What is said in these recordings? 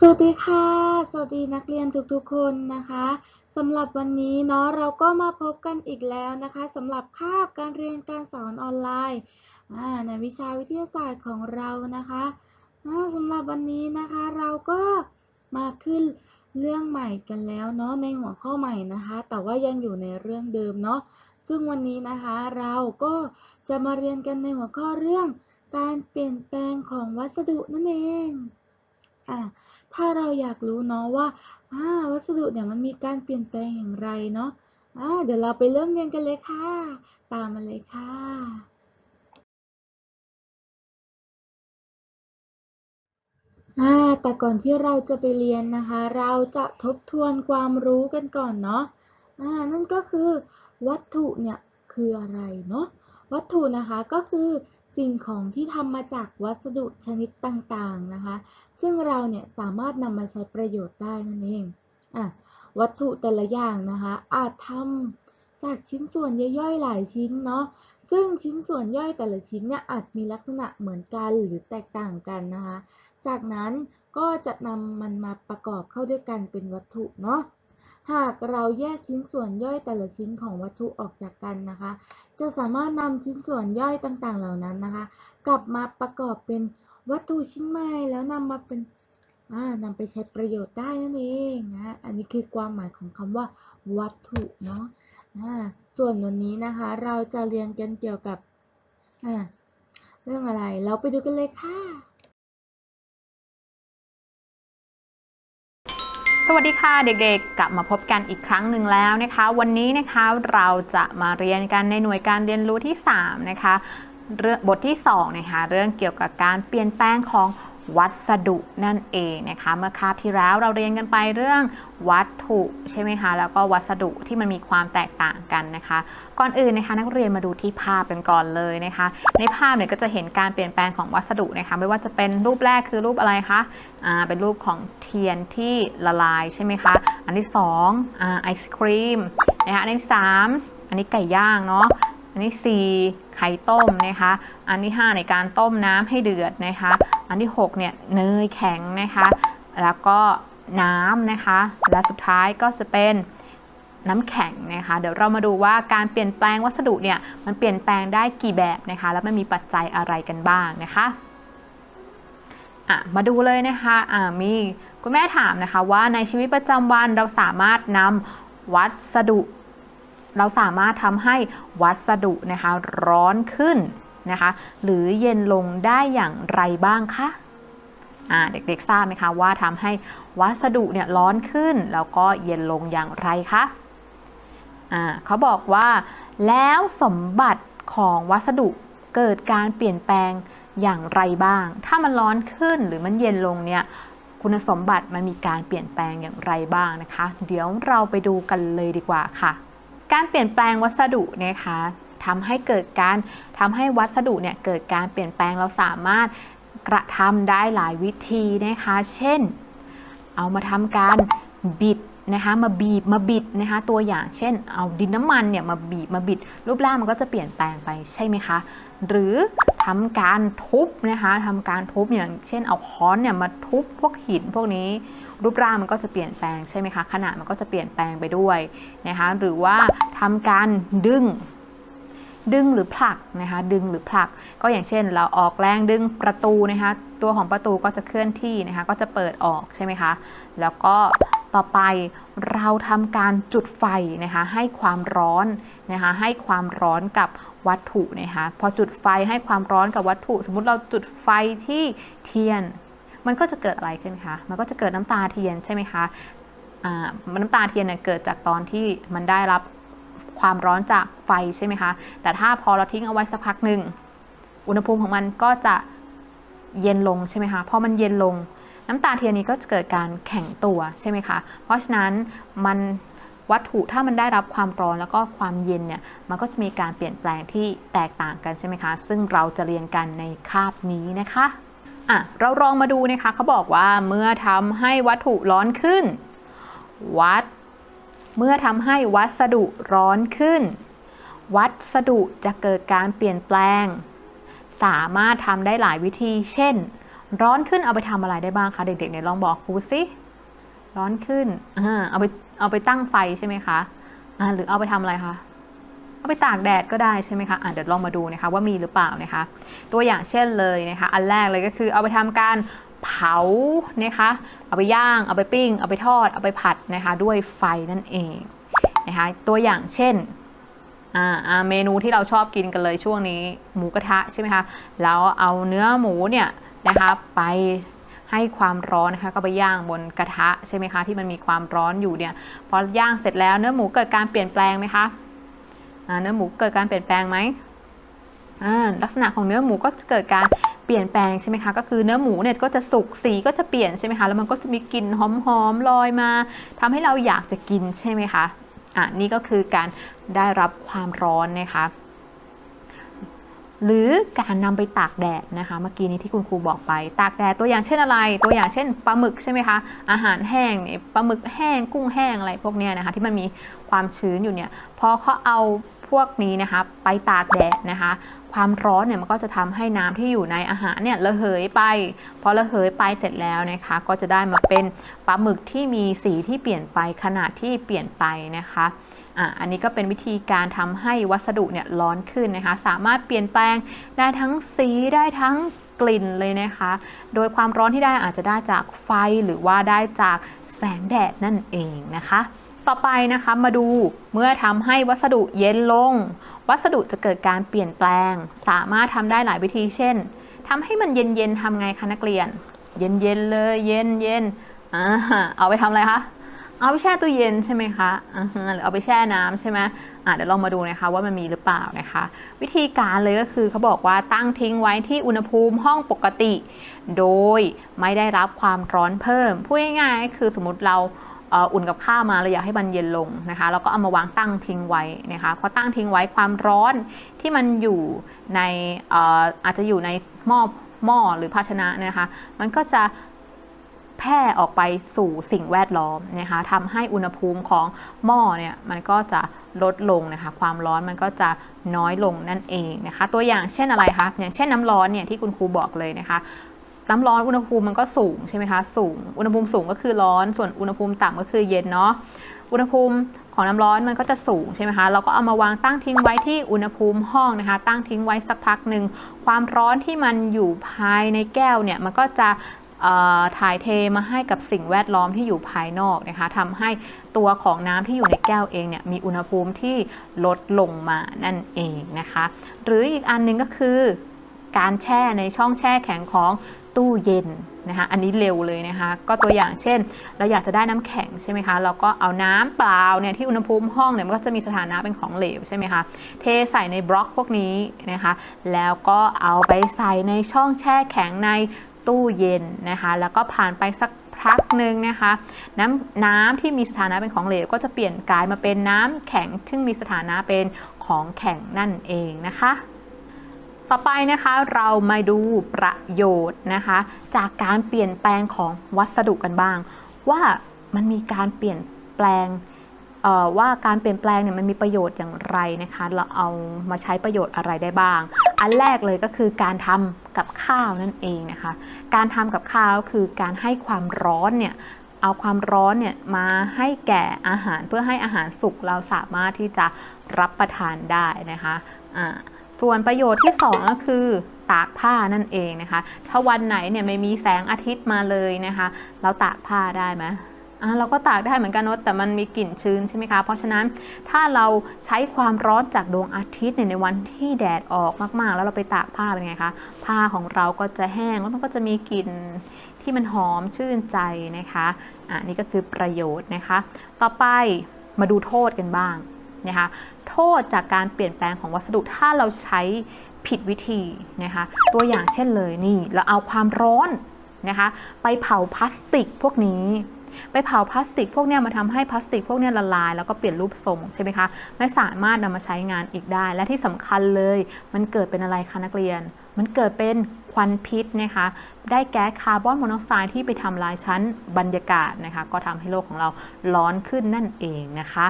สวัสดีค่ะ สวัสดีนักเรียนทุกๆคนนะคะสำหรับวันนี้เนาะเราก็มาพบกันอีกแล้วนะคะสำหรับคาบการเรียนการสอนออนไลน์ในวิชาวิทยาศาสตร์ของเรานะคะสำหรับวันนี้นะคะเราก็มาขึ้นเรื่องใหม่กันแล้วเนาะในหัวข้อใหม่นะคะ แต่ว่ายังอยู่ในเรื่องเดิมเนาะซึ่งวันนี้นะคะเราก็จะมาเรียนกันในหัวข้อเรื่อง การเปลี่ยนแปลงของวัสดุนั่นเอง อ่าถ้าเราอยากรู้เนาะว่าอ่าวัสดุเนี่ยมันมีการเปลี่ยนแปลงอย่างไรเนาะอ่าเดี๋ยวเราไปเริ่มเรียนกันเลยค่ะ ตามมาเลยค่ะ อ่า แต่ก่อนที่เราจะไปเรียนนะคะ เราจะทบทวนความรู้กันก่อนเนาะ อ่า นั่นก็คือ วัตถุเนี่ยคืออะไรเนาะ วัตถุนะคะก็คือ สิ่งของที่ทำมาจากวัสดุชนิดต่างๆนะคะ ซึ่งเราเนี่ยสามารถนำมาใช้ประโยชน์ได้นั่นเองอะวัตถุแต่ละอย่างนะคะ อาจทำจากชิ้นส่วนย่อยๆหลายชิ้นเนาะซึ่งชิ้นส่วนย่อยแต่ละชิ้นเนี่ยอาจมีลักษณะเหมือนกันหรือแตกต่างกันนะคะ จากนั้นก็จะนำมันมาประกอบเข้าด้วยกันเป็นวัตถุเนาะหากเราแยกชิ้นส่วนย่อยแต่ละชิ้นของวัตถุออกจากกันนะคะ จะสามารถนำชิ้นส่วนย่อยต่างๆ เหล่านั้นนะคะ กลับมาประกอบเป็นวัตถุชิ้นใหม่แล้วนำมาเป็นอ่านำไปใช้ประโยชน์ได้นั่นเองนะอันนี้คือความหมายของคำว่า วัตถุเนาะอ่าส่วนวันนี้นะคะ เราจะเรียนกันเกี่ยวกับอ่าเรื่องอะไร เราไปดูกันเลยค่ะ สวัสดีค่ะเด็กๆ กลับมาพบกันอีกครั้งหนึ่งแล้วนะคะ วันนี้นะคะเราจะมาเรียนกันในหน่วยการเรียนรู้ที่ 3 นะคะเรื่องบทที่2นะคะเรื่องเกี่ยวกับการเปลี่ยนแปลงของ วัสดุนั่นเองนะคะ เมื่อคาบที่แล้วเราเรียนกันไปเรื่องวัตถุใช่ไหมคะ แล้วก็วัสดุที่มันมีความแตกต่างกันนะคะ ก่อนอื่นนะคะนักเรียนมาดูที่ภาพกันก่อนเลยนะคะ ในภาพเนี่ยก็จะเห็นการเปลี่ยนแปลงของวัสดุนะคะ ไม่ว่าจะเป็นรูปแรกคือรูปอะไรคะอ่าเป็นรูปของเทียนที่ละลายใช่ไหมคะ อันที่2อ่าไอศครีมนะคะ อันที่ 3 อันนี้ไก่ย่างเนาะ อันที่4ไข่ต้มนะคะ อันที่ 5 ในการต้มน้ำให้เดือดนะคะ อันที่6เนี่ยเนยแข็งนะคะ แล้วก็น้ำนะคะ และสุดท้ายก็จะเป็นน้ำแข็งนะคะ เดี๋ยวเรามาดูว่าการเปลี่ยนแปลงวัสดุเนี่ยมันเปลี่ยนแปลงได้กี่แบบนะคะ แล้วมันมีปัจจัยอะไรกันบ้างนะคะอะมาดูเลยนะคะอ่ามีคุณแม่ถามนะคะว่าในชีวิตประจำวันเราสามารถนำวัสดุ เราสามารถทำให้วัสดุนะคะร้อนขึ้นนะคะหรือเย็นลงได้อย่างไรบ้างคะเด็กๆทราบไหมคะว่าทำให้วัสดุเนี่ยร้อนขึ้น แล้วก็เย็นลงอย่างไรคะอ่าเขาบอกว่าแล้วสมบัติของวัสดุเกิดการเปลี่ยนแปลงอย่างไรบ้าง ถ้ามันร้อนขึ้นหรือมันเย็นลงเนี่ยคุณสมบัติมันมีการเปลี่ยนแปลงอย่างไรบ้างนะคะ เดี๋ยวเราไปดูกันเลยดีกว่าค่ะ การเปลี่ยนแปลงวัสดุนะคะทำให้เกิดการทำให้วัสดุเนี่ยเกิดการเปลี่ยนแปลงเราสามารถกระทำได้หลายวิธีนะคะ เช่น เอามาทำการบิดนะคะมาบีบมาบิดนะคะตัวอย่างเช่น เอาดินน้ำมันเนี่ยมาบีบมาบิด รูปร่างมันก็จะเปลี่ยนแปลงไปใช่ไหมคะ หรือทำการทุบนะคะทำการทุบอย่างเช่นเอาค้อนเนี่ยมาทุบพวกหินพวกนี้ รูปร่างมันก็จะเปลี่ยนแปลงใช่ไหมคะขนาดมันก็จะเปลี่ยนแปลงไปด้วยนะคะหรือว่าทำการดึงดึงหรือผลักนะคะดึงหรือผลัก ก็อย่างเช่น เราออกแรงดึงประตูนะคะตัวของประตูก็จะเคลื่อนที่นะคะก็จะเปิดออกใช่ไหมคะแล้วก็ต่อไปเราทำการจุดไฟนะคะให้ความร้อนนะคะให้ความร้อนกับวัตถุนะคะพอจุดไฟให้ความร้อนกับวัตถุ สมมุติเราจุดไฟที่เทียน มันก็จะเกิดอะไรขึ้นคะ มันก็จะเกิดน้ำตาเทียนใช่ไหมคะน้ำตาเทียนเนี่ยเกิดจากตอนที่มันได้รับความร้อนจากไฟใช่ไหมคะ แต่ถ้าพอเราทิ้งเอาไว้สักพักหนึ่ง อุณหภูมิของมันก็จะเย็นลงใช่ไหมคะ พอมันเย็นลง น้ำตาเทียนนี้ก็จะเกิดการแข็งตัวใช่ไหมคะ เพราะฉะนั้นมันวัตถุถ้ามันได้รับความร้อนแล้วก็ความเย็นเนี่ย มันก็จะมีการเปลี่ยนแปลงที่แตกต่างกันใช่ไหมคะ ซึ่งเราจะเรียนกันในคาบนี้นะคะ อะเราลองมาดูนะคะเขาบอกว่าเมื่อทำให้วัตถุร้อนขึ้น วัด เมื่อทำให้วัสดุร้อนขึ้น วัสดุจะเกิดการเปลี่ยนแปลง สามารถทำได้หลายวิธี เช่น ร้อนขึ้นเอาไปทำอะไรได้บ้างคะเด็กๆเนี่ยลองบอกครูสิร้อนขึ้นเอาไปเอาไปตั้งไฟใช่ไหมคะหรือเอาไปทำอะไรคะ เอาไปตากแดดก็ได้ใช่ไหมคะอ่าเดี๋ยวลองมาดูนะคะว่ามีหรือเปล่านะคะ ตัวอย่างเช่นเลยนะคะ อันแรกเลยก็คือเอาไปทำการเผานะคะ เอาไปย่าง เอาไปปิ้ง เอาไปทอด เอาไปผัดนะคะ ด้วยไฟนั่นเองนะคะ ตัวอย่างเช่นเมนูที่เราชอบกินกันเลยช่วงนี้หมูกระทะใช่ไหมคะ แล้วเอาเนื้อหมูเนี่ยนะคะไปให้ความร้อนนะคะก็ไปย่างบนกระทะใช่ไหมคะที่มันมีความร้อนอยู่เนี่ยพอย่างเสร็จแล้วเนื้อหมูเกิดการเปลี่ยนแปลงไหมคะ เนื้อหมูเกิดการเปลี่ยนแปลงไหมลักษณะของเนื้อหมูก็จะเกิดการเปลี่ยนแปลงใช่ไหมคะ ก็คือเนื้อหมูเนี่ยก็จะสุกสีก็จะเปลี่ยนใช่ไหมคะ แล้วมันก็จะมีกลิ่นหอมๆลอยมาทำให้เราอยากจะกินใช่ไหมคะ อะนี่ก็คือการได้รับความร้อนนะคะหรือการนำไปตากแดดนะคะ เมื่อกี้นี้ที่คุณครูบอกไป ตากแดดตัวอย่างเช่นอะไร ตัวอย่างเช่นปลาหมึกใช่ไหมคะอาหารแห้งเนี่ยปลาหมึกแห้งกุ้งแห้งอะไรพวกเนี้ยนะคะ ที่มันมีความชื้นอยู่เนี่ยพอเขาเอา พวกนี้นะคะไปตากแดดนะคะ ความร้อนเนี่ยมันก็จะทำให้น้ำที่อยู่ในอาหารเนี่ยระเหยไปพอระเหยไปเสร็จแล้วนะคะ ก็จะได้มาเป็นปลาหมึกที่มีสีที่เปลี่ยนไปขนาดที่เปลี่ยนไปนะคะอะอันนี้ก็เป็นวิธีการทำให้วัสดุเนี่ยร้อนขึ้นนะคะ สามารถเปลี่ยนแปลงได้ทั้งสีได้ทั้งกลิ่นเลยนะคะ โดยความร้อนที่ได้อาจจะได้จากไฟหรือว่าได้จากแสงแดดนั่นเองนะคะ ต่อไปนะคะมาดูเมื่อทำให้วัสดุเย็นลง วัสดุจะเกิดการเปลี่ยนแปลง สามารถทำได้หลายวิธี เช่นทำให้มันเย็นๆทำไงคะนักเรียน เย็นๆเลยเย็นเย็นๆอ่าเอาไปทำอะไรคะเอาไปแช่ตู้เย็นใช่ไหมคะอ่าหรือเอาไปแช่น้ำใช่ไหมอะเดี๋ยวลองมาดูนะคะว่ามันมีหรือเปล่านะคะ วิธีการเลยก็คือเขาบอกว่าตั้งทิ้งไว้ที่อุณหภูมิห้องปกติ โดยไม่ได้รับความร้อนเพิ่มพูดง่ายๆคือสมมติเรา อุ่นกับข้าวมาเราอยากให้มันเย็นลงนะคะแล้วก็เอามาวางตั้งทิ้งไว้นะคะพอตั้งทิ้งไว้ความร้อนที่มันอยู่ในอออาจจะอยู่ในหม้อหม้อหรือภาชนะนะคะ มันก็จะแพร่ออกไปสู่สิ่งแวดล้อมนะคะทำให้อุณหภูมิของหม้อเนี่ยมันก็จะลดลงนะคะ ความร้อนมันก็จะน้อยลงนั่นเองนะคะ ตัวอย่างเช่นอะไรคะอย่างเช่นน้ำร้อนเนี่ยที่คุณครูบอกเลยนะคะ น้ำร้อนอุณหภูมิมันก็สูงใช่ไหมคะสูงอุณหภูมิสูงก็คือร้อน ส่วนอุณหภูมิต่ำก็คือเย็นเนาะอุณหภูมิของน้ำร้อนมันก็จะสูงใช่ไหมคะเราก็เอามาวางตั้งทิ้งไว้ที่อุณหภูมิห้องนะคะ ตั้งทิ้งไว้สักพักหนึ่งความร้อนที่มันอยู่ภายในแก้วเนี่ยมันก็จะถ่ายเทมาให้กับสิ่งแวดล้อมที่อยู่ภายนอกนะคะทำให้ตัวของน้ำที่อยู่ในแก้วเองเนี่ยมีอุณหภูมิที่ลดลงมานั่นเองนะคะ หรืออีกอันหนึงก็คือการแช่ในช่องแช่แข็งของ ตู้เย็นนะคะอันนี้เร็วเลยนะคะก็ตัวอย่างเช่น เราอยากจะได้น้ำแข็งใช่ไหมคะเราก็เอาน้ำเปล่าเนี่ยที่อุณหภูมิห้องเนี่ยมันก็จะมีสถานะเป็นของเหลวใช่ไหมคะเทใส่ในบล็อกพวกนี้นะคะแล้วก็เอาไปใส่ในช่องแช่แข็งในตู้เย็นนะคะแล้วก็ผ่านไปสักพักหนึ่งนะคะน้ำน้ำที่มีสถานะเป็นของเหลว ก็จะเปลี่ยนกลายมาเป็นน้ำแข็ง ซึ่งมีสถานะเป็นของแข็งนั่นเองนะคะ ต่อไปนะคะเรามาดูประโยชน์นะคะ จากการเปลี่ยนแปลงของวัสดุกันบ้าง ว่ามันมีการเปลี่ยนแปลงว่าการเปลี่ยนแปลงเนี่ยมันมีประโยชน์อย่างไรนะคะ เราเอามาใช้ประโยชน์อะไรได้บ้าง อันแรกเลยก็คือการทำกับข้าวนั่นเองนะคะ การทำกับข้าวคือการให้ความร้อนเนี่ยเอาความร้อนเนี่ยมาให้แก่อาหารเพื่อให้อาหารสุกเราสามารถที่จะรับประทานได้นะคะอ่า ส่วนประโยชน์ที่ 2 ก็คือตากผ้านั่นเองนะคะ ถ้าวันไหนเนี่ยไม่มีแสงอาทิตย์มาเลยนะคะ เราตากผ้าได้ไหมอ่าเราก็ตากได้เหมือนกันนะแต่มันมีกลิ่นชื้นใช่ไหมคะ เพราะฉะนั้นถ้าเราใช้ความร้อนจากดวงอาทิตย์เนี่ยในวันที่แดดออกมากๆ แล้วเราไปตากผ้าเป็นไงคะ ผ้าของเราก็จะแห้งแล้วมันก็จะมีกลิ่นที่มันหอมชื่นใจนะคะ อ่านี่ก็คือประโยชน์นะคะ ต่อไปมาดูโทษกันบ้าง นะคะโทษจากการเปลี่ยนแปลงของวัสดุถ้าเราใช้ผิดวิธีนะคะตัวอย่างเช่นเลยนี่เราเอาความร้อนนะคะไปเผาพลาสติกพวกนี้ ไปเผาพลาสติกพวกนี้มาทำให้พลาสติกพวกนี้ละลาย แล้วก็เปลี่ยนรูปทรงใช่ไหมคะไม่สามารถนำมาใช้งานอีกได้ และที่สำคัญเลย มันเกิดเป็นอะไรคะนักเรียน มันเกิดเป็นควันพิษนะคะได้แก๊สคาร์บอนมอนอกไซด์ที่ไปทำลายชั้นบรรยากาศนะคะก็ทำให้โลกของเราร้อนขึ้นนั่นเองนะคะ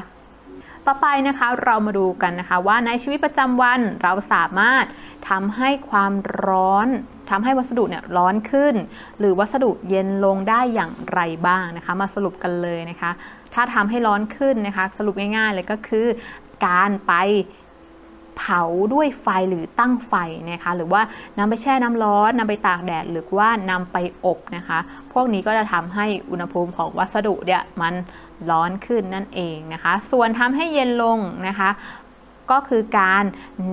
ต่อไปนะคะเรามาดูกันนะคะว่าในชีวิตประจำวันเราสามารถทำให้ความร้อนทำให้วัสดุเนี่ยร้อนขึ้น หรือวัสดุเย็นลงได้อย่างไรบ้างนะคะ มาสรุปกันเลยนะคะ ถ้าทำให้ร้อนขึ้นนะคะ สรุปง่ายๆเลยก็คือ การไป เผาด้วยไฟหรือตั้งไฟนะคะหรือว่านำไปแช่น้ำร้อนนำไปตากแดดหรือว่านำไปอบนะคะ พวกนี้ก็จะทำให้อุณหภูมิของวัสดุเนี่ยมันร้อนขึ้นนั่นเองนะคะ ส่วนทำให้เย็นลงนะคะก็คือการ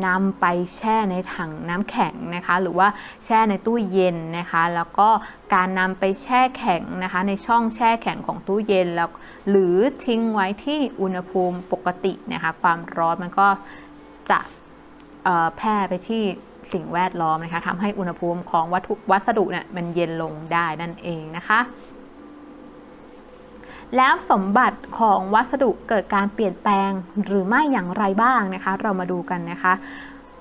นำไปแช่ในถังน้ำแข็งนะคะ หรือว่าแช่ในตู้เย็นนะคะ แล้วก็การนำไปแช่แข็งนะคะ ในช่องแช่แข็งของตู้เย็นแล้วหรือทิ้งไว้ที่อุณหภูมิปกตินะคะ ความร้อนมันก็ จะแพร่ไปที่สิ่งแวดล้อมนะคะทำให้อุณหภูมิของวัตถุวัสดุเนี่ยมันเย็นลงได้นั่นเองนะคะ แล้วสมบัติของวัสดุเกิดการเปลี่ยนแปลงหรือไม่อย่างไรบ้างนะคะ เรามาดูกันนะคะ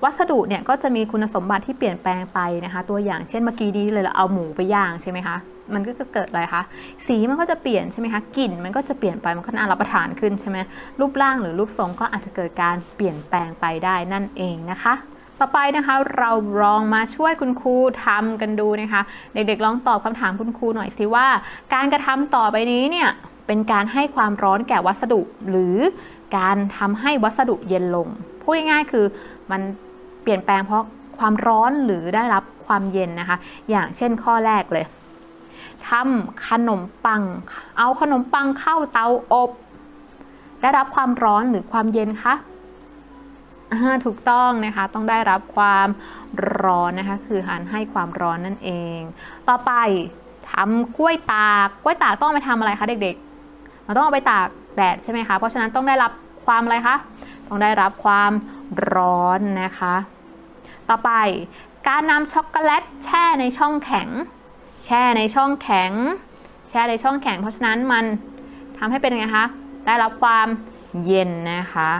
วัสดุเนี่ยก็จะมีคุณสมบัติที่เปลี่ยนแปลงไปนะคะ ตัวอย่างเช่นเมื่อกี้นี้เลยเราเอาหมูไปย่างใช่ไหมคะ มันก็จะเกิดอะไรคะ สีมันก็จะเปลี่ยนใช่ไหมคะ กลิ่นมันก็จะเปลี่ยนไป มันก็น่ารับประทานขึ้นใช่ไหมรูปร่างหรือรูปทรงก็อาจจะเกิดการเปลี่ยนแปลงไปได้นั่นเองนะคะต่อไปนะคะเราลองมาช่วยคุณครูทำกันดูนะคะ เด็กๆลองตอบคำถามคุณครูหน่อยสิว่า การกระทำต่อไปนี้เนี่ยเป็นการให้ความร้อนแก่วัสดุ หรือการทำให้วัสดุเย็นลงพูดง่ายๆคือมันเปลี่ยนแปลงเพราะความร้อนหรือได้รับความเย็นนะคะ อย่างเช่นข้อแรกเลย ทำขนมปัง เอาขนมปังเข้าเตาอบ ได้รับความร้อนหรือความเย็นคะถูกต้องนะคะ ต้องได้รับความร้อนนะคะ คือการให้ความร้อนนั่นเอง ต่อไปทำกล้วยตากกล้วยตากต้องไปทำอะไรคะเด็กๆ มันต้องเอาไปตากแดดใช่ไหมคะ เพราะฉะนั้นต้องได้รับความอะไรคะ ต้องได้รับความร้อนนะคะ ต่อไปการนำช็อกโกแลตแช่ในช่องแข็ง แช่ในช่องแข็ง แช่ในช่องแข็ง เพราะฉะนั้นมันทำให้เป็นไงคะ ได้รับความเย็นนะคะ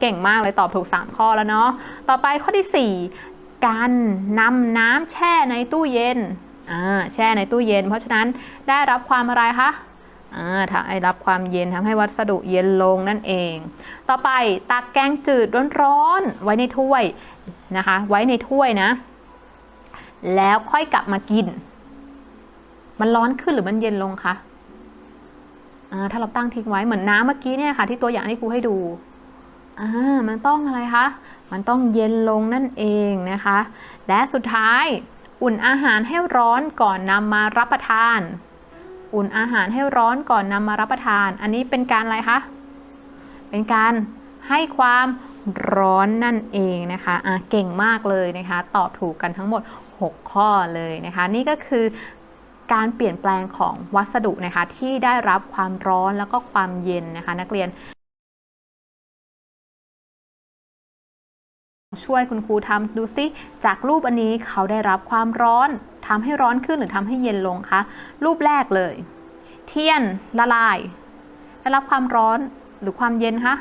เก่งมากเลยตอบถูก 3 ข้อแล้วเนาะ ต่อไปข้อที่ 4 การนำน้ำแช่ในตู้เย็นอ่าแช่ในตู้เย็น เพราะฉะนั้นได้รับความอะไรคะอ่าถ้าได้รับความเย็นทำให้วัสดุเย็นลงนั่นเอง ต่อไปตักแกงจืดร้อนๆไว้ในถ้วยนะคะ ไว้ในถ้วยนะ แล้วค่อยกลับมากิน มันร้อนขึ้นหรือมันเย็นลงคะถ้าเราตั้งทิ้งไว้เหมือนน้ำเมื่อกี้เนี่ยค่ะ ที่ตัวอย่างที่ครูให้ดูมันต้องอะไรคะ มันต้องเย็นลงนั่นเองนะคะ และสุดท้ายอุ่นอาหารให้ร้อนก่อนนำมารับประทาน อุ่นอาหารให้ร้อนก่อนนำมารับประทาน อันนี้เป็นการอะไรคะ เป็นการให้ความร้อนนั่นเองนะคะะเก่งมากเลยนะคะ ตอบถูกกันทั้งหมด 6 ข้อเลยนะคะ นี่ก็คือ การเปลี่ยนแปลงของวัสดุนะคะที่ได้รับความร้อนแล้วก็ความเย็นนะคะ นักเรียน ช่วยคุณครูทำดูซิจากรูปอันนี้เขาได้รับความร้อนทำให้ร้อนขึ้นหรือทำให้เย็นลงคะรูปแรกเลย เทียนละลาย ได้รับความร้อนหรือความเย็นคะ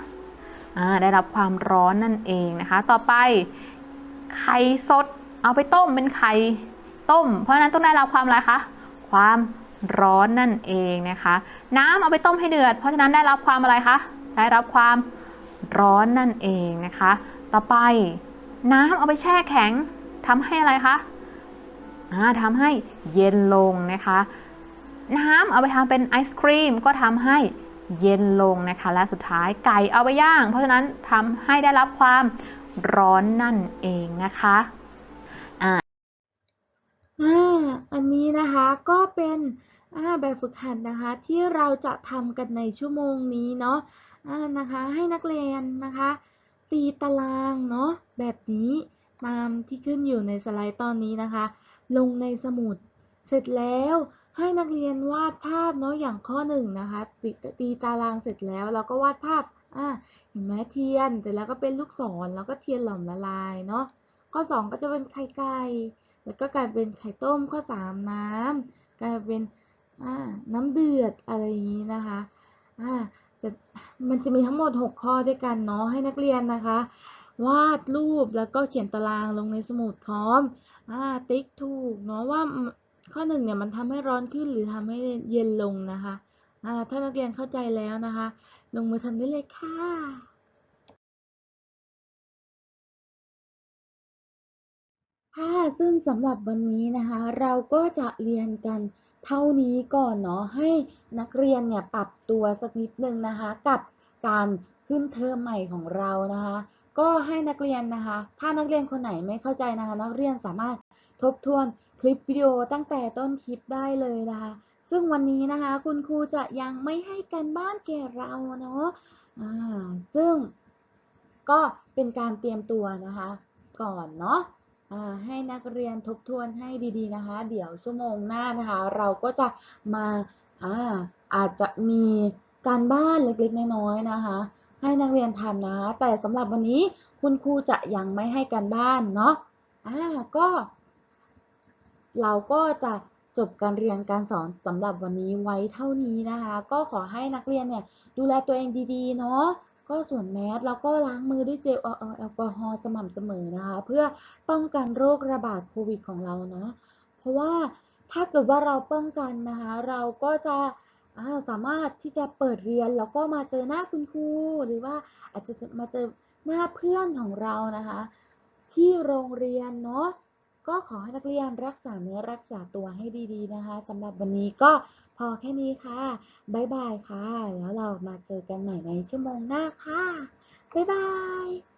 ได้รับความร้อนนั่นเองนะคะ ต่อไปไข่สดเอาไปต้มเป็นไข่ต้ม เพราะฉะนั้นต้องได้รับความอะไรคะ ความร้อนนั่นเองนะคะ น้ำเอาไปต้มให้เดือด เพราะฉะนั้นได้รับความอะไรคะ ได้รับความร้อนนั่นเองนะคะ ต่อไปน้ำเอาไปแช่แข็งทำให้อะไรคะอ่าทำให้เย็นลงนะคะ น้ำเอาไปทำเป็นไอศครีมก็ทำให้เย็นลงนะคะ และสุดท้ายไก่เอาไปย่าง เพราะฉะนั้นทำให้ได้รับความร้อนนั่นเองนะคะ นนี้นะคะก็เป็นแบบฝึกหัดนะคะที่เราจะทำกันในชั่วโมงนี้เนาะนะคะให้นักเรียนนะคะ ตีตารางเนาะแบบนี้ตามที่ขึ้นอยู่ในสไลด์ตอนนี้นะคะ ลงในสมุดเสร็จแล้วให้นักเรียนวาดภาพเนาะอย่างข้อหนึ่งนะคะตีตีตารางเสร็จแล้วเราก็วาดภาพอ่าเห็นไหมเทียนเสร็จแล้วก็เป็นลูกศรแล้วก็เทียนหลอมละลายเนาะข้อสองก็จะเป็นไข่ไก่ แล้วก็กลายเป็นไข่ต้มข้อสามน้ำกลายเป็นน้ำเดือดอะไรอย่างนี้นะคะอ่าแต่มันจะมีทั้งหมด 6 ข้อด้วยกันเนาะให้นักเรียนนะคะ วาดรูปแล้วก็เขียนตารางลงในสมุดพร้อมอ่าติ๊กถูกเนาะว่าข้อหนึ่งเนี่ยมันทำให้ร้อนขึ้นหรือทำให้เย็นลงนะคะอ่าถ้านักเรียนเข้าใจแล้วนะคะ ลงมือทำได้เลยค่ะ ค่ะ ซึ่งสำหรับวันนี้นะคะ เราก็จะเรียนกันเท่านี้ก่อนเนาะ ให้นักเรียนเนี่ยปรับตัวสักนิดนึงนะคะ กับการขึ้นเทอมใหม่ของเรานะคะ ก็ให้นักเรียนนะคะ ถ้านักเรียนคนไหนไม่เข้าใจนะคะ นักเรียนสามารถทบทวนคลิปวิดีโอตั้งแต่ต้นคลิปได้เลยนะคะ ซึ่งวันนี้นะคะ คุณครูจะยังไม่ให้การบ้านแก่เราเนาะอ่าซึ่งก็เป็นการเตรียมตัวนะคะ ก่อนเนาะ ให้นักเรียนทบทวนให้ดีๆนะคะ เดี๋ยวชั่วโมงหน้านะคะ เราก็จะมาอาอาจจะมีการบ้านเล็กๆน้อยๆนะคะ ให้นักเรียนทำนะคะแต่สำหรับวันนี้คุณครูจะยังไม่ให้การบ้านเนาะอ่าก็ เราก็จะจบการเรียนการสอนสำหรับวันนี้ไว้เท่านี้นะคะ ก็ขอให้นักเรียนเนี่ยดูแลตัวเองดีๆ เนาะ ก็สวมแมสแล้วก็ล้างมือด้วยเจลแอลกอฮอล์สม่ำเสมอนะคะ เพื่อป้องกันโรคระบาดโควิดของเราเนาะเพราะว่าถ้าเกิดว่าเราป้องกันนะคะ เราก็จะาสามารถที่จะเปิดเรียนแล้วก็มาเจอหน้าคุณครูหรือว่าอาจจะมาเจอหน้าเพื่อนของเรานะคะ ที่โรงเรียนเนาะ ก็ขอให้นักเรียนรักษาเนื้อรักษาตัวให้ดีๆนะคะสำหรับวันนี้ก็พอแค่นี้ค่ะ บ๊ายบายค่ะ แล้วเรามาเจอกันใหม่ในชั่วโมงหน้าค่ะ บ๊ายบาย